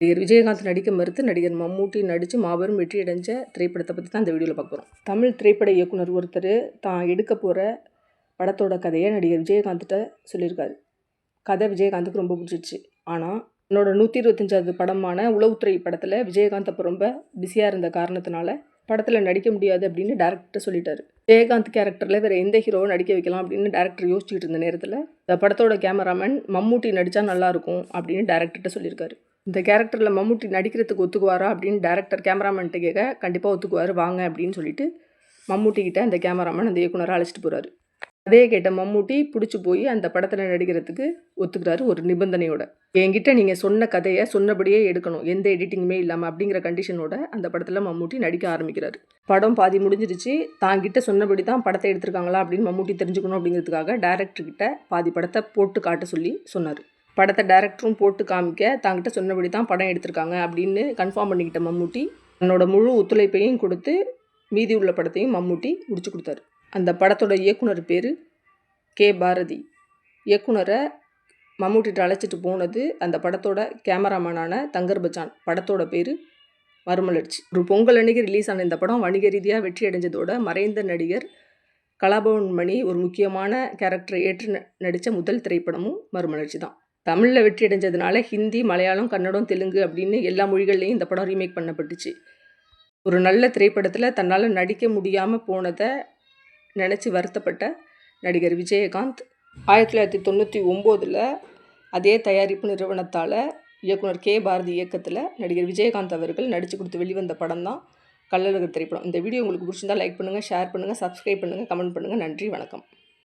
நடிகர் விஜயகாந்த் நடிக்க மறுத்து நடிகர் மம்மூட்டி நடித்து மாபெரும் வெற்றி அடைஞ்ச திரைப்படத்தை பற்றி தான் இந்த வீடியோவில் பார்க்குறோம் தமிழ் திரைப்பட இயக்குனர் ஒருத்தர் தான் எடுக்க போகிற படத்தோட கதையை நடிகர் விஜயகாந்த்கிட்ட சொல்லியிருக்காரு. கதை விஜயகாந்துக்கு ரொம்ப பிடிச்சிச்சு ஆனால் என்னோட நூற்றி இருபத்தஞ்சாவது படமான உளவுத்துறை படத்தில் விஜயகாந்த் அப்போ ரொம்ப பிஸியாக இருந்த காரணத்தினால படத்தில் நடிக்க முடியாது அப்படின்னு டேரக்டர் சொல்லிட்டாரு. விஜயகாந்த் கேரக்டரில் வேறு எந்த ஹீரோவும் நடிக்க வைக்கலாம் அப்படின்னு டேரக்டர் யோசிச்சுட்டு இருந்த நேரத்தில் இந்த படத்தோட கேமராமேன் மம்மூட்டி நடித்தா நல்லாயிருக்கும் அப்படின்னு டேரக்டர்கிட்ட சொல்லியிருக்காரு. இந்த கேரக்டரில் மம்மூட்டி நடிக்கிறதுக்கு ஒத்துக்குவாரா அப்படின்னு டேரக்டர் கேமராமேன்ட்டு கேட்க கண்டிப்பாக ஒத்துக்குவார் வாங்க அப்படின்னு சொல்லிட்டு மம்முட்டிக்கிட்ட அந்த கேமராமேன் அந்த இயக்குனரை அழைச்சிட்டு போகிறாரு அதே கேட்ட மம்மூட்டி பிடிச்சி போய் அந்த படத்தில் நடிக்கிறதுக்கு ஒத்துக்கிறாரு ஒரு நிபந்தனையோட. என்கிட்ட நீங்கள் சொன்ன கதையை சொன்னபடியே எடுக்கணும் எந்த எடிட்டிங்குமே இல்லாமல் அப்படிங்கிற கண்டிஷனோட அந்த படத்தில் மம்மூட்டி நடிக்க ஆரம்பிக்கிறாரு. படம் பாதி முடிஞ்சிருச்சு தாங்கிட்ட சொன்னபடி தான் படத்தை எடுத்திருக்காங்களா அப்படின்னு மம்மூட்டி தெரிஞ்சுக்கணும் அப்படிங்கிறதுக்காக டேரக்டர்கிட்ட பாதி படத்தை போட்டு காட்ட சொல்லி சொன்னார். படத்தை டேரக்டரும் போட்டு காமிக்க தாங்கிட்ட சொன்னபடி தான் படம் எடுத்திருக்காங்க அப்படின்னு கன்ஃபார்ம் பண்ணிக்கிட்ட மம்மூட்டி. தன்னோட முழு ஒத்துழைப்பையும் கொடுத்து மீதி உள்ள படத்தையும் மம்மூட்டி முடிச்சு கொடுத்தாரு. அந்த படத்தோட இயக்குனர் பேர் கே. பாரதி. இயக்குனரை மம்மூட்டிகிட்ட அழைச்சிட்டு போனது அந்த படத்தோட கேமராமேனான தங்கர் பச்சான். படத்தோட பேர் மறுமலர்ச்சி. ஒரு பொங்கல் அன்னைக்கு ரிலீஸ் ஆன இந்த படம் வணிக ரீதியாக வெற்றி அடைஞ்சதோட மறைந்த நடிகர் கலாபவன் மணி ஒரு முக்கியமான கேரக்டரை ஏற்று நடித்த முதல் திரைப்படமும் மறுமலர்ச்சி தான். தமிழில் வெற்றி அடைஞ்சதுனால ஹிந்தி மலையாளம் கன்னடம் தெலுங்கு அப்படின்னு எல்லா மொழிகள்லையும் இந்த படம் ரீமேக் பண்ணப்பட்டுச்சு. ஒரு நல்ல திரைப்படத்தில் தன்னால் நடிக்க முடியாமல் போனதை நினச்சி வருத்தப்பட்ட நடிகர் விஜயகாந்த். ஆயிரத்தி தொள்ளாயிரத்தி தொண்ணூற்றி ஒம்போதில் அதே தயாரிப்பு நிறுவனத்தால் இயக்குனர் கே. பாரதி இயக்கத்தில் நடிகர் விஜயகாந்த் அவர்கள் நடித்து கொடுத்து வெளிவந்த படம் தான் கள்ளழகர் திரைப்படம். இந்த வீடியோ உங்களுக்கு பிடிச்சிருந்தால் லைக் பண்ணுங்கள் ஷேர் பண்ணுங்கள் சப்ஸ்கிரைப் பண்ணுங்கள் கமெண்ட் பண்ணுங்கள் நன்றி வணக்கம்.